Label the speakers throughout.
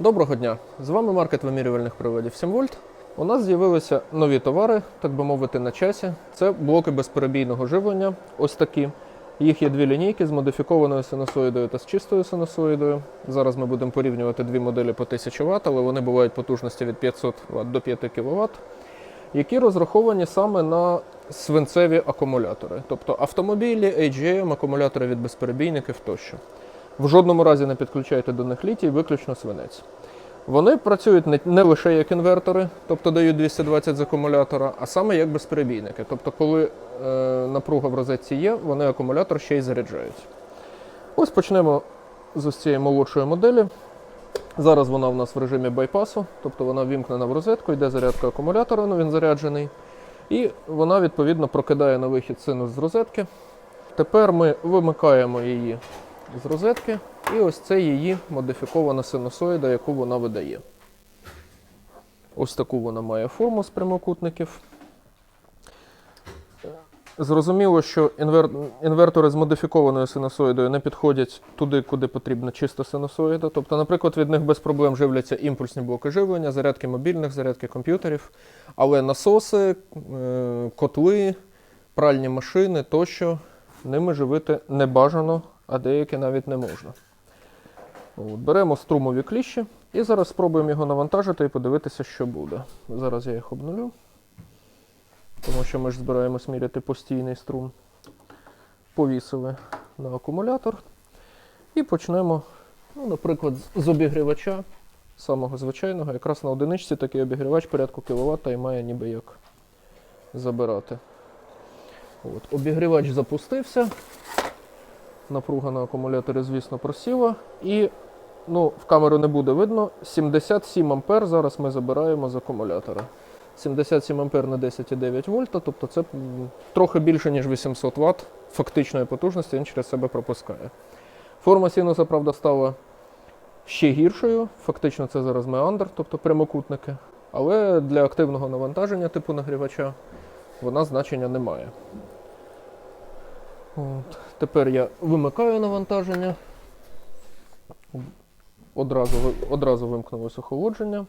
Speaker 1: Доброго дня! З вами маркет вимірювальних приводів 7 вольт. У нас з'явилися нові товари, так би мовити, на часі. Це блоки безперебійного живлення. Ось такі. Їх є дві лінійки з модифікованою синусоїдою та з чистою синусоїдою. Зараз ми будемо порівнювати дві моделі по 1000 Вт, але вони бувають потужності від 500 Вт до 5 кВт, які розраховані саме на свинцеві акумулятори, тобто автомобілі, AGM, акумулятори від безперебійників тощо. В жодному разі не підключайте до них літій, виключно свинець. Вони працюють не, лише як інвертори, тобто дають 220 з акумулятора, а саме як безперебійники. Тобто, коли е, напруга в розетці є, вони акумулятор ще й заряджають. Ось почнемо з ось цієї молодшої моделі. Зараз вона в нас в режимі байпасу, тобто вона вімкнена в розетку, йде зарядка акумулятора, ну він заряджений. І вона відповідно прокидає на вихід синус з розетки. Тепер ми вимикаємо її з розетки, і ось це її модифікована синусоїда, яку вона видає. Ось таку вона має форму з прямокутників. Зрозуміло, що інвер... інвертори з модифікованою синусоїдою не підходять туди, куди потрібна чиста синусоїда. Тобто, наприклад, від них без проблем живляться імпульсні блоки живлення, зарядки мобільних, зарядки комп'ютерів, але насоси, е, котли, пральні машини тощо ними живити не бажано, а деякі навіть не можна. От, беремо струмові кліщі і зараз спробуємо його навантажити і подивитися, що буде. Зараз я їх обнулю, тому що ми ж збираємось міряти постійний струм. Повісили на акумулятор. І почнемо, ну, наприклад, з- обігрівача, самого звичайного. Якраз на одиничці такий обігрівач порядку кіловат і має ніби як забирати. От, обігрівач запустився. Напруга на акумуляторі, звісно, просіла. І ну, в камеру не буде видно. 77 ампер зараз ми забираємо з акумулятора. 77 ампер на 10,9 вольта, тобто це трохи більше, ніж 800 Вт фактичної потужності він через себе пропускає. Форма синуса, правда, стала ще гіршою. Фактично це зараз меандр, тобто прямокутники. Але для активного навантаження типу нагрівача вона значення не має. От. Тепер я вимикаю навантаження. Одразу, одразу вимкнулося охолодження.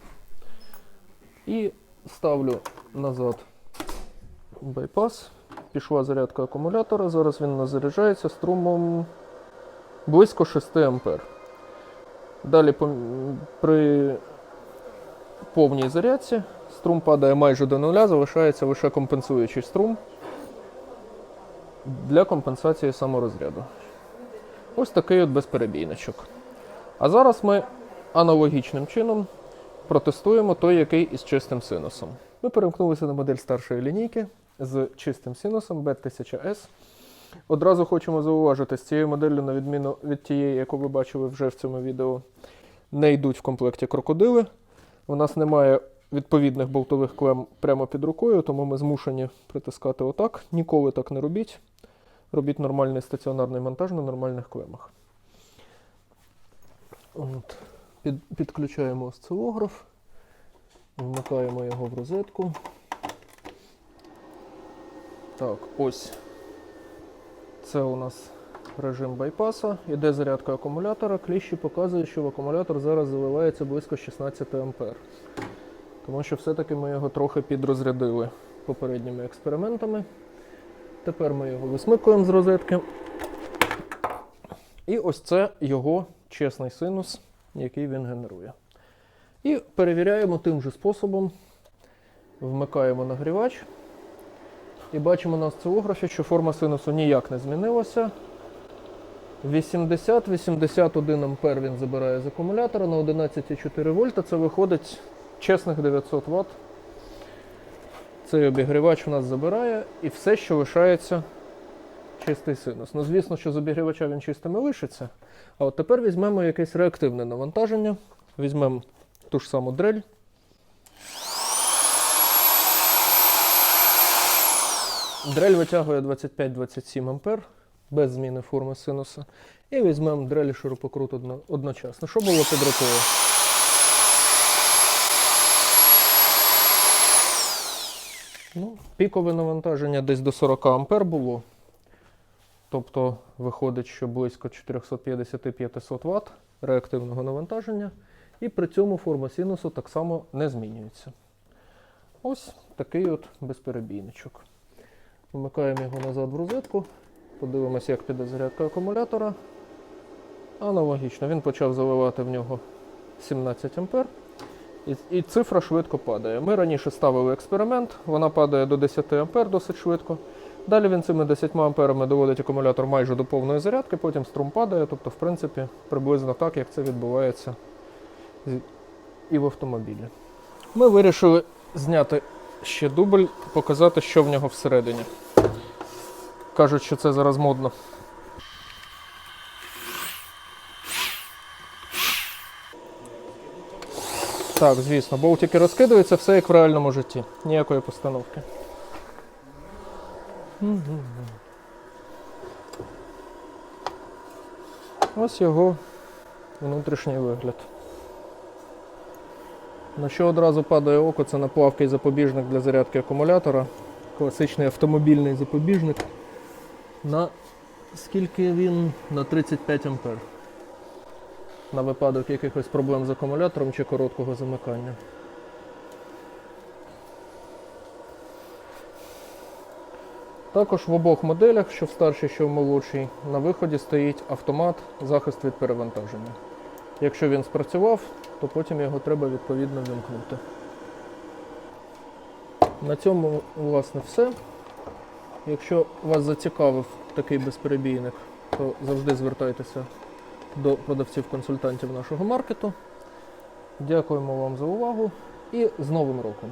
Speaker 1: І ставлю назад байпас. Пішла зарядка акумулятора. Зараз він у нас заряджається струмом близько 6 ампер. Далі при повній зарядці струм падає майже до нуля, залишається лише компенсуючий струм для компенсації саморозряду. Ось такий от безперебійничок. А зараз ми аналогічним чином протестуємо той, який із чистим синусом. Ми перемкнулися на модель старшої лінійки з чистим синусом B1000S. Одразу хочемо зауважити, з цією моделлю, на відміну від тієї, яку ви бачили вже в цьому відео, не йдуть в комплекті крокодили. У нас немає відповідних болтових клем прямо під рукою, тому ми змушені притискати отак. Ніколи так не робіть. Робіть нормальний стаціонарний монтаж на нормальних клемах. От. Під, підключаємо осцилограф, вмикаємо його в розетку. Так, ось. Це у нас режим байпаса. Іде зарядка акумулятора. Кліщі показує, що в акумулятор зараз заливається близько 16 ампер. Тому що все-таки ми його трохи підрозрядили попередніми експериментами. Тепер ми його висмикуємо з розетки. І ось це його чесний синус, який він генерує. І перевіряємо тим же способом. Вмикаємо нагрівач. І бачимо на осцилографі, що форма синусу ніяк не змінилася. 80-81 ампер він забирає з акумулятора на 11,4 вольта. Це виходить чесних 900 Вт. Цей обігрівач у нас забирає і все, що лишається чистий синус. Ну, звісно, що з обігрівача він чистим і лишиться. А от тепер візьмемо якесь реактивне навантаження. Візьмемо ту ж саму дрель. Дрель витягує 25-27 ампер без зміни форми синуса. І візьмемо дрель і шурупокрут одно- одночасно. Що було під рукою? Ну, пікове навантаження десь до 40 ампер було. Тобто виходить, що близько 450-500 Вт реактивного навантаження. І при цьому форма синусу так само не змінюється. Ось такий от безперебійничок. Вмикаємо його назад в розетку. Подивимося, як піде зарядка акумулятора. Аналогічно, він почав заливати в нього 17 А. І, і цифра швидко падає. Ми раніше ставили експеримент, вона падає до 10 А досить швидко. Далі він цими 10 амперами доводить акумулятор майже до повної зарядки, потім струм падає, тобто, в принципі, приблизно так, як це відбувається і в автомобілі. Ми вирішили зняти ще дубль, показати, що в нього всередині. Кажуть, що це зараз модно. Так, звісно, болтики розкидаються, все як в реальному житті. Ніякої постановки. Ось його внутрішній вигляд. На що одразу падає око, це наплавка і запобіжник для зарядки акумулятора. Класичний автомобільний запобіжник. На скільки він? На 35 ампер. На випадок якихось проблем з акумулятором чи короткого замикання. Також в обох моделях, що в старшій, що в молодшій, на виході стоїть автомат захист від перевантаження. Якщо він спрацював, то потім його треба відповідно вимкнути. На цьому, власне, все. Якщо вас зацікавив такий безперебійник, то завжди звертайтеся до продавців-консультантів нашого маркету. Дякуємо вам за увагу і з Новим роком!